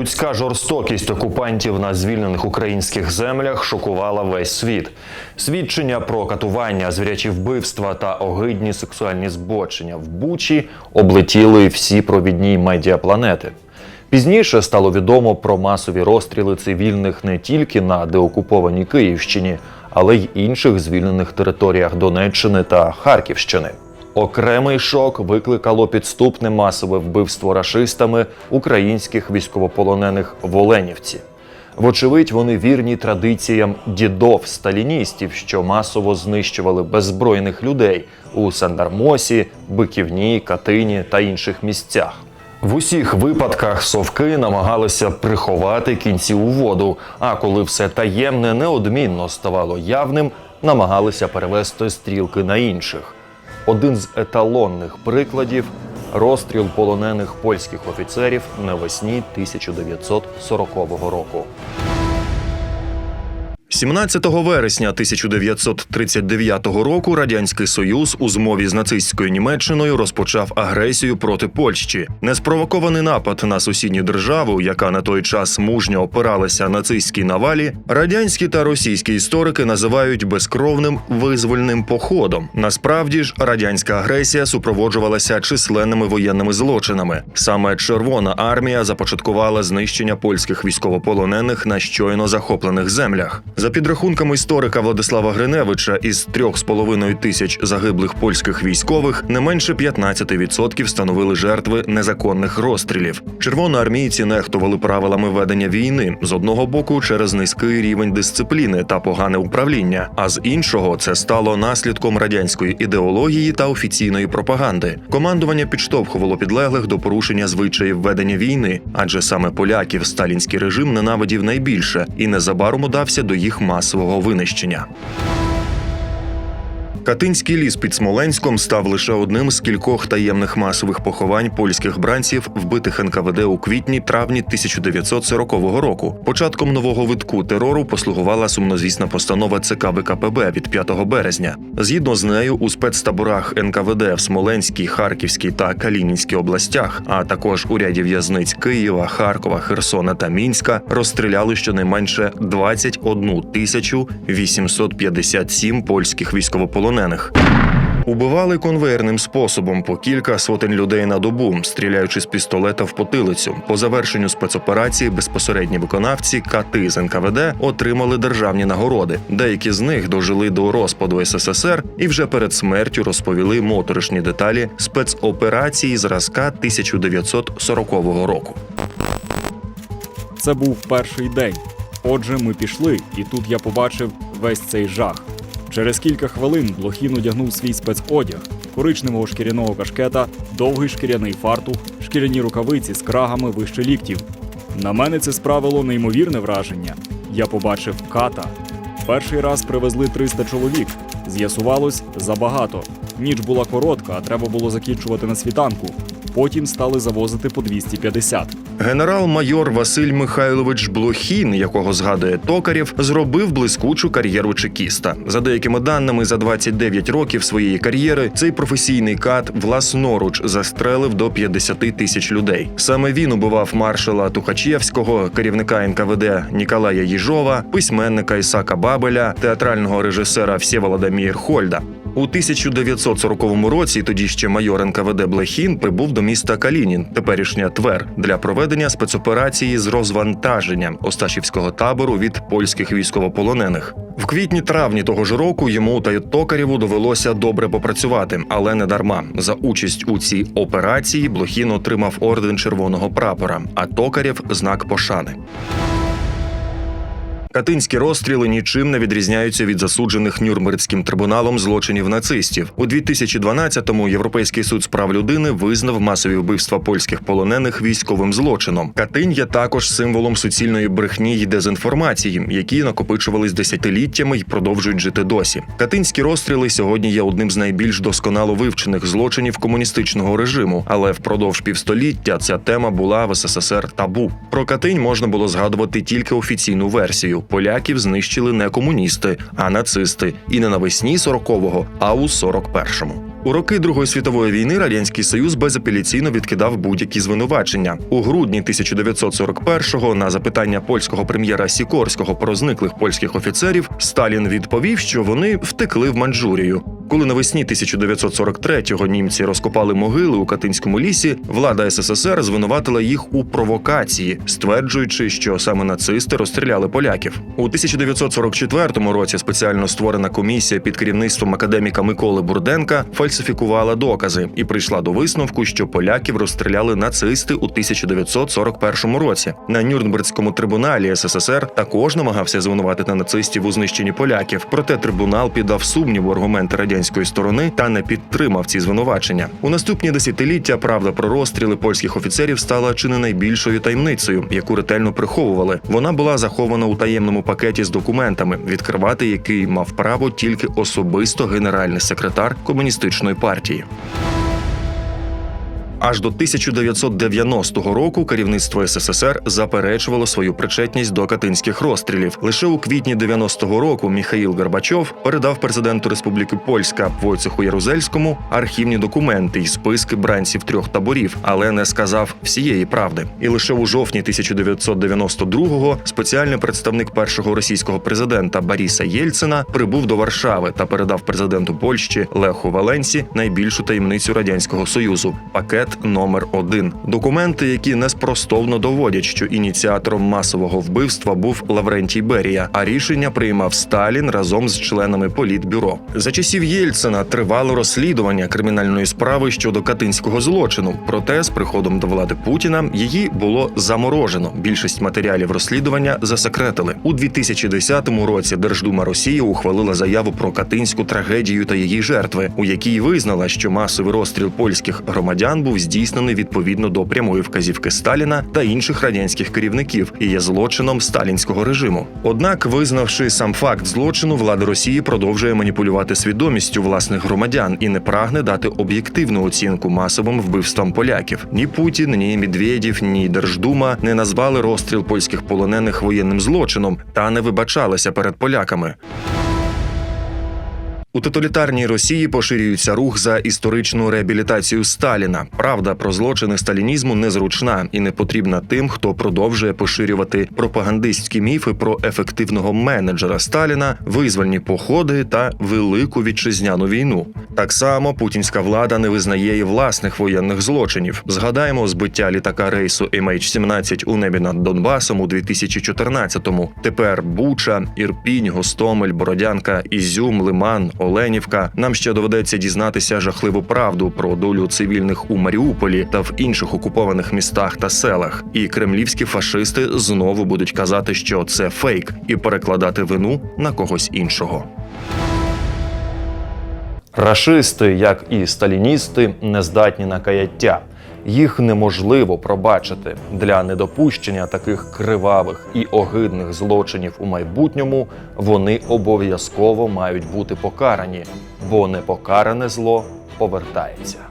Нелюдська жорстокість окупантів на звільнених українських землях шокувала весь світ. Свідчення про катування, звірячі вбивства та огидні сексуальні збочення в Бучі облетіли всі провідні медіа планети. Пізніше стало відомо про масові розстріли цивільних не тільки на деокупованій Київщині, але й інших звільнених територіях Донеччини та Харківщини. Окремий шок викликало підступне масове вбивство рашистами українських військовополонених в Оленівці. Вочевидь, вони вірні традиціям дідов сталіністів, що масово знищували беззбройних людей у Сандармосі, Биківні, Катині та інших місцях. В усіх випадках совки намагалися приховати кінці у воду, а коли все таємне неодмінно ставало явним, намагалися перевести стрілки на інших. Один з еталонних прикладів розстріл полонених польських офіцерів навесні 1940 року. 17 вересня 1939 року радянський союз у змові з нацистською Німеччиною розпочав агресію проти Польщі. Неспровокований напад на сусідню державу, яка на той час мужньо опиралася нацистській навалі, радянські та російські історики називають безкровним визвольним походом. Насправді ж радянська агресія супроводжувалася численними воєнними злочинами. Саме Червона армія започаткувала знищення польських військовополонених на щойно захоплених землях. За підрахунками історика Владислава Гриневича, із 3,5 тисяч загиблих польських військових не менше 15% становили жертви незаконних розстрілів. Червоноармійці нехтували правилами ведення війни з одного боку через низький рівень дисципліни та погане управління, а з іншого це стало наслідком радянської ідеології та офіційної пропаганди. Командування підштовхувало підлеглих до порушення звичаїв ведення війни, адже саме поляків сталінський режим ненавидів найбільше і незабаром удався до їх масового винищення. Катинський ліс під Смоленськом став лише одним з кількох таємних масових поховань польських бранців, вбитих НКВД у квітні-травні 1940 року. Початком нового витку терору послугувала сумнозвісна постанова ЦК ВКПБ від 5 березня. Згідно з нею, у спецтаборах НКВД в Смоленській, Харківській та Калінінській областях, а також у ряді в'язниць Києва, Харкова, Херсона та Мінська розстріляли щонайменше 21 тисячу 857 польських військовополонених. Убивали конвейерним способом по кілька сотень людей на добу, стріляючи з пістолета в потилицю. По завершенню спецоперації безпосередні виконавці кати з НКВД отримали державні нагороди. Деякі з них дожили до розпаду СССР і вже перед смертю розповіли моторошні деталі спецоперації зразка 1940 року. Це був перший день. Отже, ми пішли, і тут я побачив весь цей жах. Через кілька хвилин Блохін одягнув свій спецодяг, коричневого шкіряного кашкета, довгий шкіряний фартух, шкіряні рукавиці з крагами вище ліктів. На мене це справило неймовірне враження. Я побачив ката. Перший раз привезли 300 чоловік. З'ясувалось забагато. Ніч була коротка, а треба було закінчувати на світанку. Потім стали завозити по 250. Генерал-майор Василь Михайлович Блохін, якого згадує Токарєв, зробив блискучу кар'єру чекіста. За деякими даними, за 29 років своєї кар'єри цей професійний кат власноруч застрелив до 50 тисяч людей. Саме він убивав маршала Тухачєвського, керівника НКВД Ніколая Їжова, письменника Ісака Бабеля, театрального режисера Всєволода Мієрхольда. У 1940 році тоді ще майор НКВД Блехін прибув до міста Калінін, теперішня Твер, для проведення спецоперації з розвантаження Осташівського табору від польських військовополонених. В квітні-травні того ж року йому та Токарєву довелося добре попрацювати, але не дарма. За участь у цій операції Блохін отримав орден червоного прапора, а Токарєв знак пошани. Катинські розстріли нічим не відрізняються від засуджених Нюрнбергським трибуналом злочинів нацистів. У 2012-му Європейський суд з прав людини визнав масові вбивства польських полонених військовим злочином. Катинь є також символом суцільної брехні й дезінформації, які накопичувались десятиліттями і продовжують жити досі. Катинські розстріли сьогодні є одним з найбільш досконало вивчених злочинів комуністичного режиму, але впродовж півстоліття ця тема була в СССР табу. Про Катинь можна було згадувати тільки офіційну версію. Поляків знищили не комуністи, а нацисти, і не навесні 40-го, а у 41-му. У роки Другої світової війни радянський союз безапеляційно відкидав будь-які звинувачення. У грудні 1941-го на запитання польського прем'єра Сікорського про зниклих польських офіцерів Сталін відповів, що вони втекли в Манчжурію. Коли навесні 1943-го німці розкопали могили у Катинському лісі, влада СССР звинуватила їх у провокації, стверджуючи, що саме нацисти розстріляли поляків. У 1944 році спеціально створена комісія під керівництвом академіка Миколи Бурденка фальсифікувала докази і прийшла до висновку, що поляків розстріляли нацисти у 1941 році. На Нюрнбергському трибуналі СССР також намагався звинуватити нацистів у знищенні поляків. Проте трибунал піддав сумніву аргументи радянської сторони та не підтримав ці звинувачення. У наступні десятиліття правда про розстріли польських офіцерів стала чи не найбільшою таємницею, яку ретельно приховували. Вона була захована у таємному пакеті з документами, відкривати який мав право тільки особисто генеральний секретар комуністичної партії. Аж до 1990 року керівництво СССР заперечувало свою причетність до катинських розстрілів. Лише у квітні 90-го року Міхаїл Горбачов передав президенту Республіки Польська Войцеху Ярузельському архівні документи й списки бранців трьох таборів, але не сказав всієї правди. І лише у жовтні 1992-го спеціальний представник першого російського президента Бориса Єльцина прибув до Варшави та передав президенту Польщі Леху Валенсі найбільшу таємницю радянського союзу пакет номер 1 Документи, які неспростовно доводять, що ініціатором масового вбивства був Лаврентій Берія, а рішення приймав Сталін разом з членами політбюро. За часів Єльцина тривало розслідування кримінальної справи щодо катинського злочину. Проте з приходом до влади Путіна її було заморожено. Більшість матеріалів розслідування засекретили у 2010 році. Держдума Росії ухвалила заяву про катинську трагедію та її жертви, у якій визнала, що масовий розстріл польських громадян був здійснений відповідно до прямої вказівки Сталіна та інших радянських керівників і є злочином сталінського режиму. Однак, визнавши сам факт злочину, влада Росії продовжує маніпулювати свідомістю власних громадян і не прагне дати об'єктивну оцінку масовим вбивствам поляків. Ні Путін, ні Медведєв, ні Держдума не назвали розстріл польських полонених воєнним злочином та не вибачалися перед поляками. У тоталітарній Росії поширюється рух за історичну реабілітацію Сталіна. Правда про злочини сталінізму незручна і не потрібна тим, хто продовжує поширювати пропагандистські міфи про ефективного менеджера Сталіна, визвольні походи та велику вітчизняну війну. Так само путінська влада не визнає і власних воєнних злочинів. Згадаємо збиття літака рейсу MH17 у небі над Донбасом у 2014-му. Тепер Буча, Ірпінь, Гостомель, Бородянка, Ізюм, Лиман, Оленівка. Нам ще доведеться дізнатися жахливу правду про долю цивільних у Маріуполі та в інших окупованих містах та селах. І кремлівські фашисти знову будуть казати, що це фейк, і перекладати вину на когось іншого. Рашисти, як і сталіністи, не здатні на каяття. Їх неможливо пробачити для недопущення таких кривавих і огидних злочинів у майбутньому. Вони обов'язково мають бути покарані, бо непокаране зло повертається.